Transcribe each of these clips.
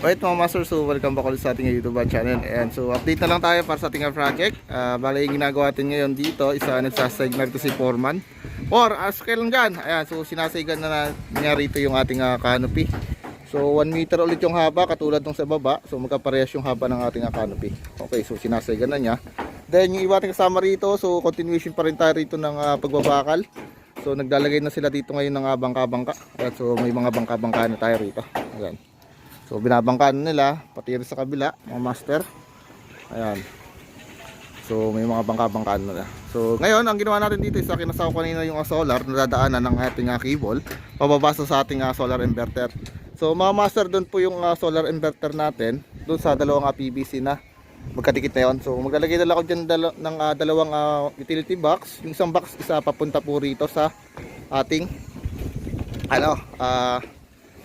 Alright mga master, so welcome back ulit sa ating YouTube channel. Ayan, so update na lang tayo para sa ating project. Uh, Bala yung ginagawa natin ngayon dito Isa nagsasayag na rito si Foreman. Or as kailan Ayan, so sinasaygan na niya rito yung ating uh, canopy. So 1 meter ulit yung haba katulad nung sa baba. So magkaparehas yung haba ng ating uh, canopy. Okay, so sinasaygan na niya. Then yung iba ating kasama rito So continuation pa rin tayo rito ng uh, pagbabakal. So naglalagay na sila dito ngayon ng uh, bangka-bangka. So may mga bangka-bangka na tayo rito. Ayan So binabangkaan nila pati rin sa kabila, mga master. Ayan. So may mga bangka-bangkaan na. So ngayon ang ginawa natin dito is sa kinasaw kanina yung uh, solar na dadaanan ng ating uh, cable pababa sa ating uh, solar inverter. So mga master doon po yung uh, solar inverter natin doon sa dalawang uh, PVC na magkadikit na yon. So maglalagay na ako dyan dala- ng uh, dalawang uh, utility box. Yung isang box isa papunta po rito sa ating ano ah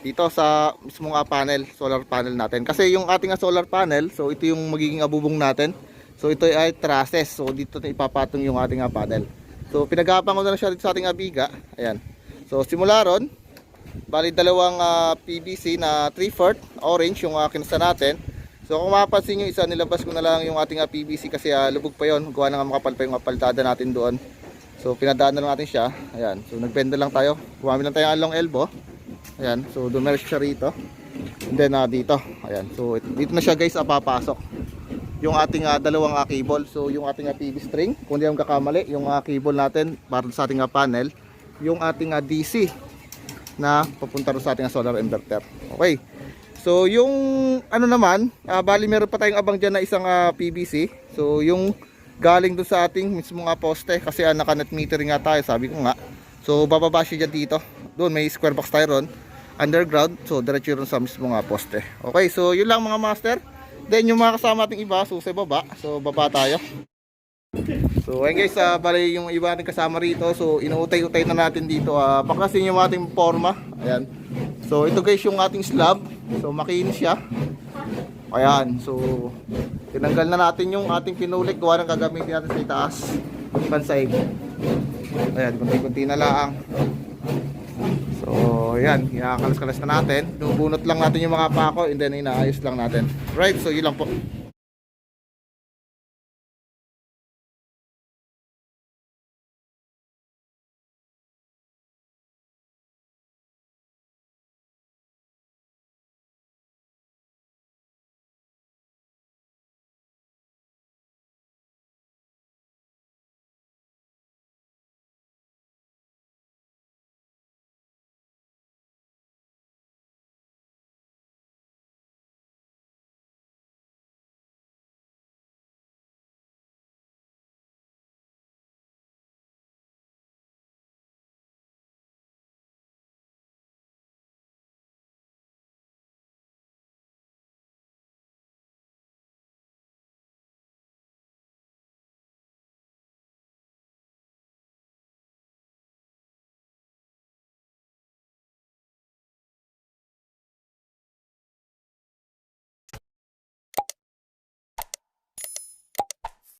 dito sa mismong ah, panel, solar panel natin. Kasi yung ating ah, solar panel, so ito yung magiging abubong natin. So ito ay trusses. So dito na ipapatong yung ating ah, panel. So pinagapang ko na siya dito sa ating abiga. Ayan. So simula ron, bali dalawang ah, PVC na 3/4 orange yung uh, kinasa natin. So kung mapapansin nyo, isa nilabas ko na lang yung ating ah, PVC kasi ah, lubog pa yon. Gawa na nga makapal pa yung apaltada natin doon. So pinadaan na lang natin siya. Ayan. So nagbenda lang tayo. Gumamit lang tayo ng long elbow. Ayan, so dumiretso siya rito. And then ah, dito, ayan. So it- dito na siya guys ah, papasok. Yung ating ah, dalawang ah, cable. So yung ating ah, PV string, kung di kakamali, yung ah, cable natin para sa ating ah, panel, yung ating ah, DC na papunta rin sa ating ah, solar inverter. Okay. So yung ano naman, ah, bali meron pa tayong abang dyan na isang ah, PVC. So yung galing doon sa ating mismong ah, poste kasi ah, naka-net metering nga tayo, sabi ko nga. So bababa siya dyan dito. Doon may square box tayo ron. Underground. So diretso ron sa mismong ah, poste. Okay, so yun lang mga master. Then yung mga kasama ating iba, so sa baba. So baba tayo. So ayun guys, ah, bali yung iba nating kasama rito. So inuutay-utay na natin dito. Uh, pakasin yung ating forma. Ayan. So ito guys yung ating slab. So makinis siya. Ayan. So tinanggal na natin yung ating pinulik. Gawa ng gagamitin natin sa itaas. Pansay. Ayan, kunti-kunti na lang. So, yan, kinakalas-kalas na natin. Nubunot lang natin yung mga pako and then inaayos lang natin. Right, so yun lang po.